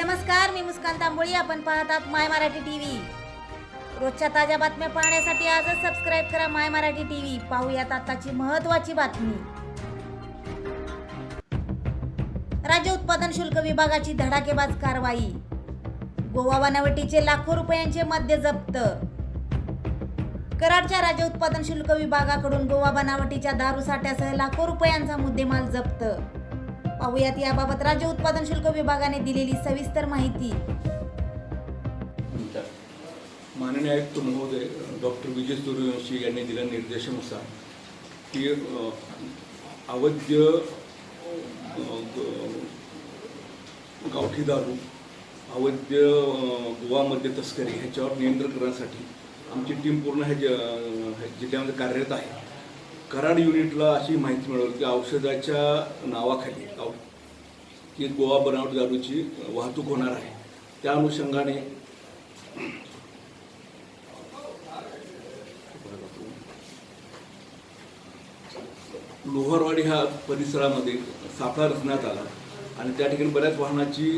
नमस्कार मी मुस्कान तांबोळी. आपण पाहत आहात माय मराठी टी व्ही रोजच्या ताज्या बातम्या पाहण्यासाठी आजच सबस्क्राईब करा माय मराठी टी व्ही पाहूयात आताची महत्वाची बातमी. राज्य उत्पादन शुल्क विभागाची धडाकेबाज कारवाई. गोवा बनावटीचे लाखो रुपयांचे मद्य जप्त. कराडच्या राज्य उत्पादन शुल्क विभागाकडून गोवा बनावटीच्या दारू साठ्यासह लाखो रुपयांचा मुद्देमाल जप्त. पाहुयात. याबाबत राज्य उत्पादन शुल्क विभागाने दिलेली सविस्तर माहिती. माननीय आयुक्त महोदय डॉक्टर विजय सूर्यवंशी यांनी दिल्या निर्देशानुसार की अवैध ग- गावठी दारू अवैध गोवामध्ये तस्करी ह्याच्यावर नियंत्रण करण्यासाठी आमची टीम पूर्ण ह्या ज- ह्या जिल्ह्यामध्ये कार्यरत आहे. कराड युनिटला अशी माहिती मिळवली की औषधाच्या नावाखाली औ की गोवा बनावट दारूची वाहतूक होणार आहे. त्या अनुषंगाने लोहरवाडी ह्या परिसरामध्ये सापळा रचण्यात आला आणि त्या ठिकाणी बऱ्याच वाहनाची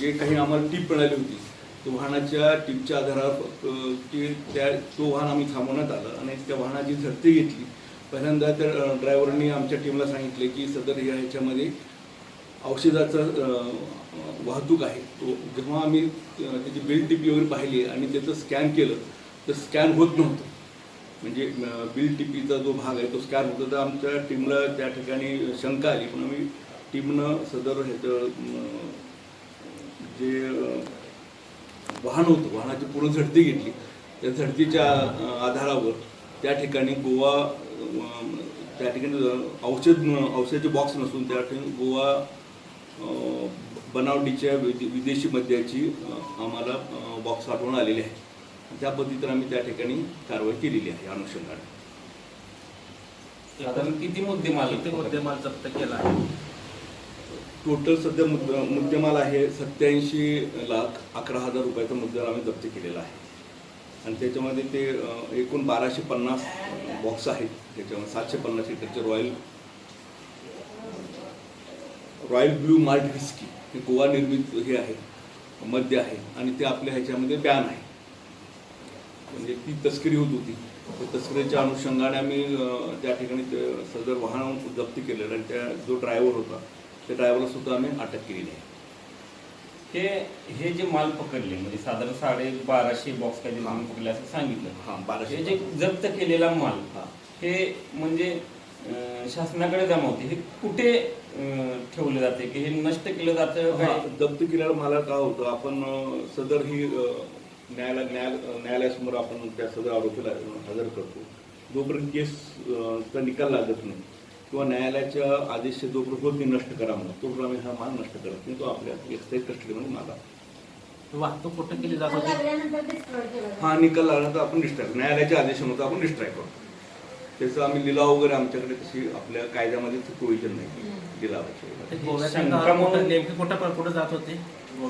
जे काही आम्हाला टीप मिळाली होती त्या वाहनाच्या टीपच्या आधारावर फक्त की त्या तो वाहन आम्ही थांबवण्यात आलं आणि त्या वाहनाची झडती घेतली. पहिल्यांदा त्या ड्रायव्हरनी आमच्या टीमला सांगितले की सदर या ह्याच्यामध्ये औषधाचं वाहतूक आहे. तो जेव्हा आम्ही त्याची बिल टिपी वगैरे पाहिली आणि त्याचं स्कॅन केलं तर स्कॅन होत नव्हतं. म्हणजे बिल टिपीचा जो भाग आहे तो स्कॅन होता तर आमच्या टीमला त्या ठिकाणी शंका आली. पण आम्ही टीमनं सदर ह्याचं जे वाहन होतं वाहनाची पूर्ण झडती घेतली. त्या झडतीच्या आधारावर त्या ठिकाणी गोवा त्या ठिकाणी औषध औषधाचे बॉक्स नसून त्या ठिकाणी गोवा बनावटीच्या विदे- विदेशी मद्याची आम्हाला बॉक्स आढळून आलेले आहे. त्या पद्धतीने आम्ही त्या ठिकाणी कारवाई केलेली आहे या अनुषंगाने. साधारण किती मुद्देमाल किती मुद्देमाल जप्त केला? आहे टोटल सध्या मुद्द मुद्देमाल आहे सत्याऐंशी लाख अकरा हजार रुपयाचा मुद्देमाल आम्ही जप्त केलेला आहे. आणि त्याच्यामध्ये ते एकूण बाराशे पन्नास बॉक्स आहेत. त्याच्यामध्ये सातशे पन्नास लिटरचे royal royal blue malt whisky हे गोवा निर्मित हे आहे मद्य आहे आणि ते आपल्या ह्याच्यामध्ये बॅन आहे. म्हणजे ती तस्करी होत होती. त्या तस्करीच्या अनुषंगाने आम्ही त्या ठिकाणी ते सदर वाहन जप्त केलेलं आणि त्या जो ड्रायव्हर होता त्या ड्रायव्हरला सुद्धा आम्ही अटक केलेली आहे. हे हे जे माल पकडले म्हणजे साधारण साडे बाराशे बॉक्स काही माल पकडले असं सांगितलं. हां बाराशे हे जे जप्त केलेला माल हां. हे म्हणजे शासनाकडे जमा होते. हे कुठे ठेवले जाते? की हे नष्ट केलं जातं? काय जप्त केल्यावर मला काय होतं? आपण सदर ही न्यायालय न्यायालय न्यायालयासमोर आपण त्या सदर आरोपीला हजर करतो. जोपर्यंत केस निकाल लागत नाही किंवा न्यायालयाच्या आदेश जोपर्यंत होत नाही नष्ट करा म्हणून तोपर्यंत आम्ही हा माल नष्ट करत नाही तो आपल्या एक्साईज कस्टडीमध्ये माल. वाहतूक कुठं केली जात होती? हा निकाल लागल्यानंतर आपण डिस्ट्राय न्यायालयाच्या आदेशानुसार आपण डिस्ट्राय करतो त्याचं आम्ही लिलाव वगैरे आमच्याकडे तशी आपल्या कायद्यामध्ये प्रोव्हिजन नाही लिलावाचे. ते नेमके कुठं कुठं जात होते?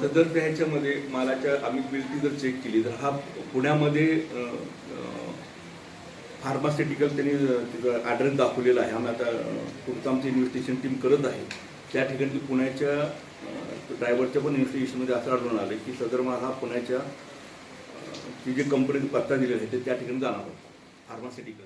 सदर त्या ह्याच्यामध्ये मालाच्या आम्ही बिलटी जर चेक केली तर हा पुण्यामध्ये फार्मास्युटिकल त्यांनी तिथं ॲड्रेस दाखवलेला आहे. आम्ही आता पुढचं आमची इन्व्हेस्टिगेशन टीम करत आहे. त्या ठिकाणी पुण्याच्या ड्रायव्हरच्या पण इन्व्हेस्टिगेशनमध्ये असं आढळून आलं की सदर माल हा पुण्याच्या ती जे कंपनीने पत्ता दिलेला आहे ते त्या ठिकाणी जाणार होता. फार्मास्युटिकल